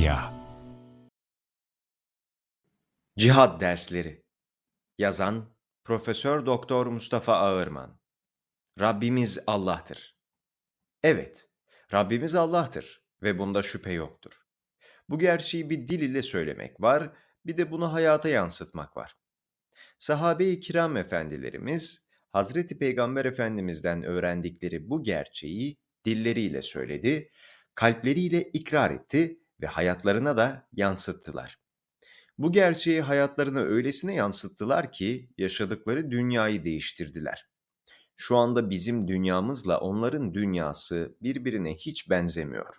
Medya Cihad Dersleri Yazan Profesör Doktor Mustafa Ağırman Rabbimiz Allah'tır. Evet, Rabbimiz Allah'tır ve bunda şüphe yoktur. Bu gerçeği bir dil ile söylemek var, bir de bunu hayata yansıtmak var. Sahabe-i kiram efendilerimiz, Hazreti Peygamber Efendimiz'den öğrendikleri bu gerçeği dilleriyle söyledi, kalpleriyle ikrar etti ve hayatlarına da yansıttılar. Bu gerçeği hayatlarına öylesine yansıttılar ki yaşadıkları dünyayı değiştirdiler. Şu anda bizim dünyamızla onların dünyası birbirine hiç benzemiyor.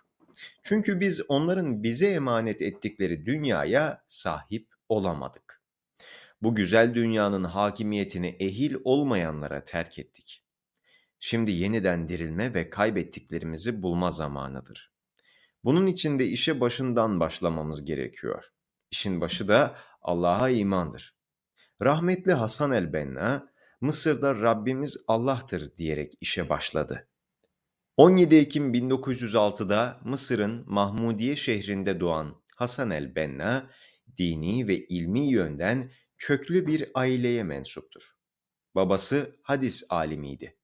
Çünkü biz onların bize emanet ettikleri dünyaya sahip olamadık. Bu güzel dünyanın hakimiyetini ehil olmayanlara terk ettik. Şimdi yeniden dirilme ve kaybettiklerimizi bulma zamanıdır. Bunun için de işe başından başlamamız gerekiyor. İşin başı da Allah'a imandır. Rahmetli Hasan el-Benna, Mısır'da Rabbimiz Allah'tır diyerek işe başladı. 17 Ekim 1906'da Mısır'ın Mahmudiye şehrinde doğan Hasan el-Benna, dini ve ilmi yönden köklü bir aileye mensuptur. Babası hadis alimiydi.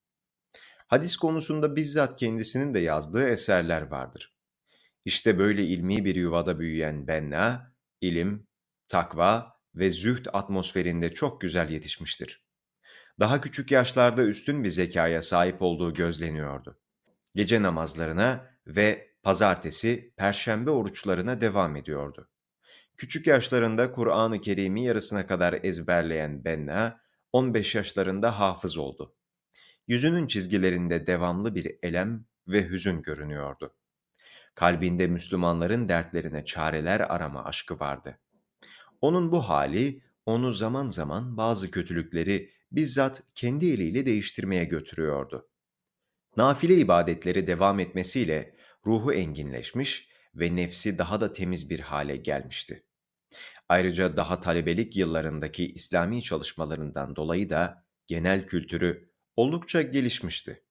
Hadis konusunda bizzat kendisinin de yazdığı eserler vardır. İşte böyle ilmi bir yuvada büyüyen Benna, ilim, takva ve zühd atmosferinde çok güzel yetişmiştir. Daha küçük yaşlarda üstün bir zekaya sahip olduğu gözleniyordu. Gece namazlarına ve pazartesi, perşembe oruçlarına devam ediyordu. Küçük yaşlarında Kur'an-ı Kerim'i yarısına kadar ezberleyen Benna, 15 yaşlarında hafız oldu. Yüzünün çizgilerinde devamlı bir elem ve hüzün görünüyordu. Kalbinde Müslümanların dertlerine çareler arama aşkı vardı. Onun bu hali onu zaman zaman bazı kötülükleri bizzat kendi eliyle değiştirmeye götürüyordu. Nafile ibadetleri devam etmesiyle ruhu enginleşmiş ve nefsi daha da temiz bir hale gelmişti. Ayrıca daha talebelik yıllarındaki İslami çalışmalarından dolayı da genel kültürü oldukça gelişmişti.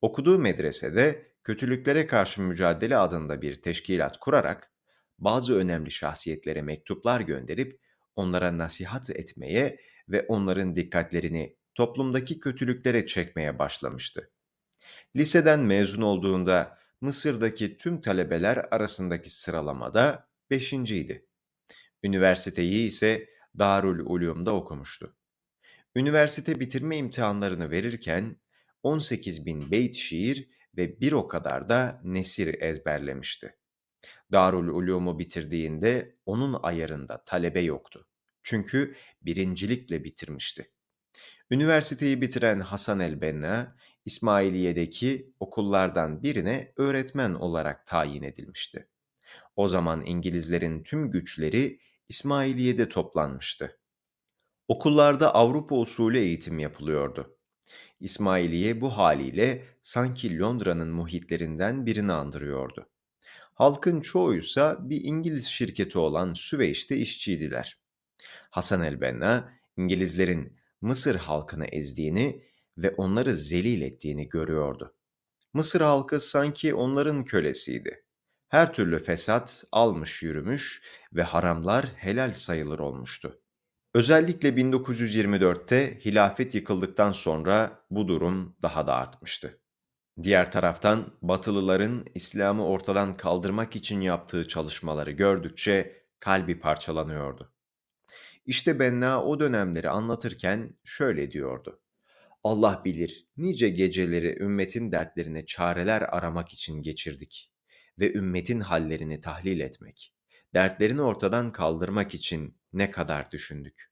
Okuduğu medresede kötülüklere karşı mücadele adında bir teşkilat kurarak bazı önemli şahsiyetlere mektuplar gönderip onlara nasihat etmeye ve onların dikkatlerini toplumdaki kötülüklere çekmeye başlamıştı. Liseden mezun olduğunda Mısır'daki tüm talebeler arasındaki sıralamada beşinciydi. Üniversiteyi ise Darül Ulum'da okumuştu. Üniversite bitirme imtihanlarını verirken 18 bin beyt şiir ve bir o kadar da nesir ezberlemişti. Darül Ulum'u bitirdiğinde onun ayarında talebe yoktu. Çünkü birincilikle bitirmişti. Üniversiteyi bitiren Hasan el-Benna, İsmailiye'deki okullardan birine öğretmen olarak tayin edilmişti. O zaman İngilizlerin tüm güçleri İsmailiye'de toplanmıştı. Okullarda Avrupa usulü eğitim yapılıyordu. İsmailiye bu haliyle sanki Londra'nın muhitlerinden birini andırıyordu. Halkın çoğuysa bir İngiliz şirketi olan Süveyş'te işçiydiler. Hasan el-Benna, İngilizlerin Mısır halkını ezdiğini ve onları zelil ettiğini görüyordu. Mısır halkı sanki onların kölesiydi. Her türlü fesat almış yürümüş ve haramlar helal sayılır olmuştu. Özellikle 1924'te hilafet yıkıldıktan sonra bu durum daha da artmıştı. Diğer taraftan Batılıların İslam'ı ortadan kaldırmak için yaptığı çalışmaları gördükçe kalbi parçalanıyordu. İşte Benna o dönemleri anlatırken şöyle diyordu. Allah bilir nice geceleri ümmetin dertlerine çareler aramak için geçirdik ve ümmetin hallerini tahlil etmek, dertlerini ortadan kaldırmak için ne kadar düşündük.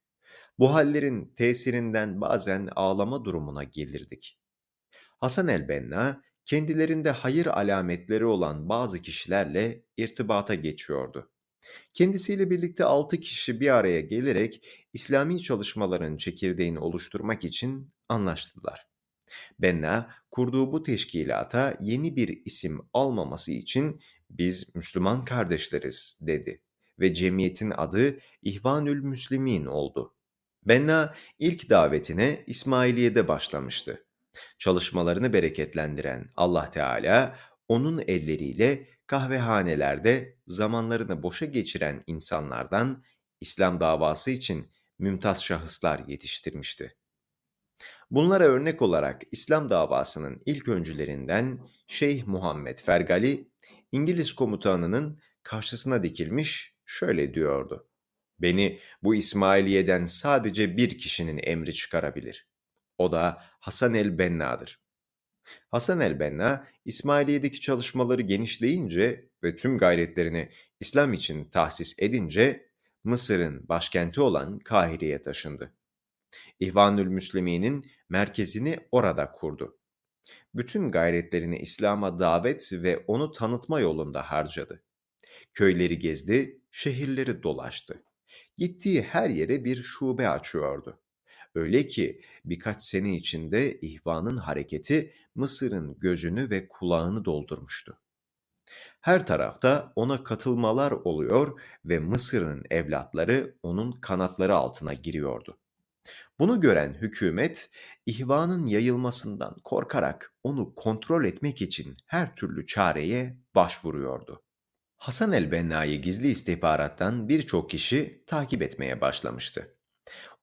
Bu hallerin tesirinden bazen ağlama durumuna gelirdik. Hasan el-Benna, kendilerinde hayır alametleri olan bazı kişilerle irtibata geçiyordu. Kendisiyle birlikte altı kişi bir araya gelerek İslami çalışmaların çekirdeğini oluşturmak için anlaştılar. Benna, kurduğu bu teşkilata yeni bir isim almaması için biz Müslüman kardeşleriz dedi ve cemiyetin adı İhvanül Müslimin oldu. Benna ilk davetine İsmailiye'de başlamıştı. Çalışmalarını bereketlendiren Allah Teala onun elleriyle kahvehanelerde zamanlarını boşa geçiren insanlardan İslam davası için mümtaz şahıslar yetiştirmişti. Bunlara örnek olarak İslam davasının ilk öncülerinden Şeyh Muhammed Fergali, İngiliz komutanının karşısına dikilmiş şöyle diyordu. Beni bu İsmailiye'den sadece bir kişinin emri çıkarabilir. O da Hasan el-Benna'dır. Hasan el-Benna, İsmailiye'deki çalışmaları genişleyince ve tüm gayretlerini İslam için tahsis edince Mısır'ın başkenti olan Kahire'ye taşındı. İhvanül Müslümin'in merkezini orada kurdu. Bütün gayretlerini İslam'a davet ve onu tanıtma yolunda harcadı. Köyleri gezdi, şehirleri dolaştı. Gittiği her yere bir şube açıyordu. Öyle ki birkaç sene içinde ihvanın hareketi Mısır'ın gözünü ve kulağını doldurmuştu. Her tarafta ona katılmalar oluyor ve Mısır'ın evlatları onun kanatları altına giriyordu. Bunu gören hükümet ihvanın yayılmasından korkarak onu kontrol etmek için her türlü çareye başvuruyordu. Hasan el-Benna'yı gizli istihbarattan birçok kişi takip etmeye başlamıştı.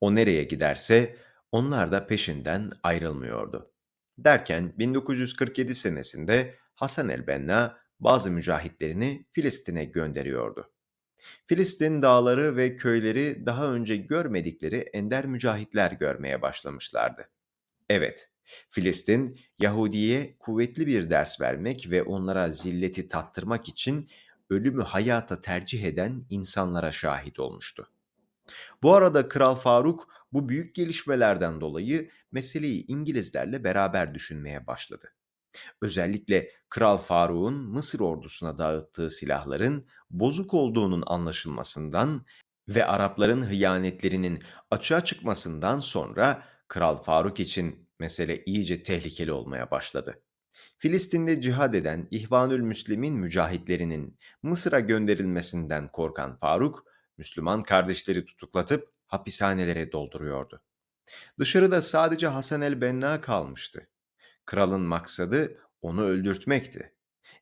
O nereye giderse onlar da peşinden ayrılmıyordu. Derken 1947 senesinde Hasan el-Benna bazı mücahitlerini Filistin'e gönderiyordu. Filistin dağları ve köyleri daha önce görmedikleri ender mücahitler görmeye başlamışlardı. Evet, Filistin, Yahudi'ye kuvvetli bir ders vermek ve onlara zilleti tattırmak için ölümü hayata tercih eden insanlara şahit olmuştu. Bu arada Kral Faruk bu büyük gelişmelerden dolayı meseleyi İngilizlerle beraber düşünmeye başladı. Özellikle Kral Faruk'un Mısır ordusuna dağıttığı silahların bozuk olduğunun anlaşılmasından ve Arapların hıyanetlerinin açığa çıkmasından sonra Kral Faruk için mesele iyice tehlikeli olmaya başladı. Filistin'de cihad eden İhvanül Müslim'in mücahitlerinin Mısır'a gönderilmesinden korkan Faruk, Müslüman kardeşleri tutuklatıp hapishanelere dolduruyordu. Dışarıda sadece Hasan el-Benna kalmıştı. Kralın maksadı onu öldürtmekti.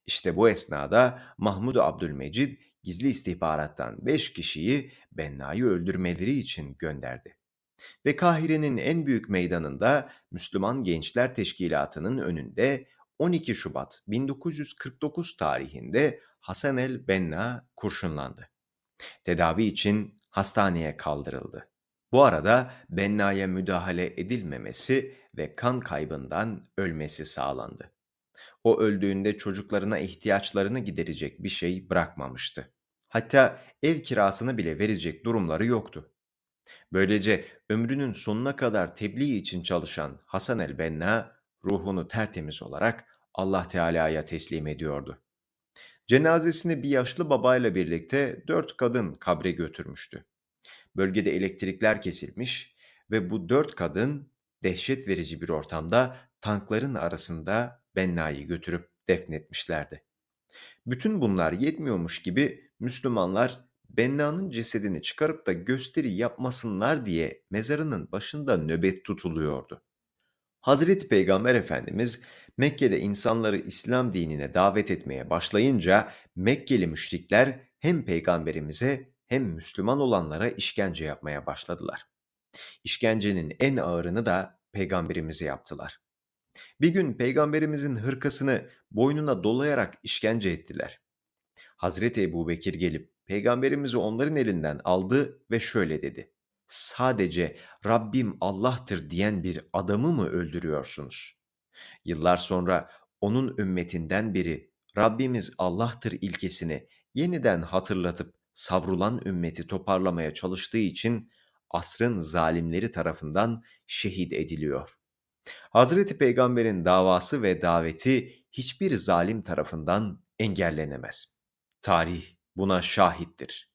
İşte bu esnada Mahmud Abdülmecid gizli istihbarattan beş kişiyi Benna'yı öldürmeleri için gönderdi. Ve Kahire'nin en büyük meydanında Müslüman Gençler Teşkilatı'nın önünde 12 Şubat 1949 tarihinde Hasan el-Benna kurşunlandı. Tedavi için hastaneye kaldırıldı. Bu arada Benna'ya müdahale edilmemesi ve kan kaybından ölmesi sağlandı. O öldüğünde çocuklarına ihtiyaçlarını giderecek bir şey bırakmamıştı. Hatta ev kirasını bile verecek durumları yoktu. Böylece ömrünün sonuna kadar tebliğ için çalışan Hasan el-Benna ruhunu tertemiz olarak Allah Teala'ya teslim ediyordu. Cenazesini bir yaşlı babayla birlikte dört kadın kabre götürmüştü. Bölgede elektrikler kesilmiş ve bu dört kadın dehşet verici bir ortamda tankların arasında Benna'yı götürüp defnetmişlerdi. Bütün bunlar yetmiyormuş gibi Müslümanlar Benna'nın cesedini çıkarıp da gösteri yapmasınlar diye mezarının başında nöbet tutuluyordu. Hazreti Peygamber Efendimiz Mekke'de insanları İslam dinine davet etmeye başlayınca Mekkeli müşrikler hem peygamberimize hem Müslüman olanlara işkence yapmaya başladılar. İşkencenin en ağırını da peygamberimize yaptılar. Bir gün peygamberimizin hırkasını boynuna dolayarak işkence ettiler. Hazreti Ebu Bekir gelip peygamberimizi onların elinden aldı ve şöyle dedi. Sadece Rabbim Allah'tır diyen bir adamı mı öldürüyorsunuz? Yıllar sonra onun ümmetinden biri Rabbimiz Allah'tır ilkesini yeniden hatırlatıp savrulan ümmeti toparlamaya çalıştığı için asrın zalimleri tarafından şehit ediliyor. Hazreti Peygamber'in davası ve daveti hiçbir zalim tarafından engellenemez. Tarih buna şahittir.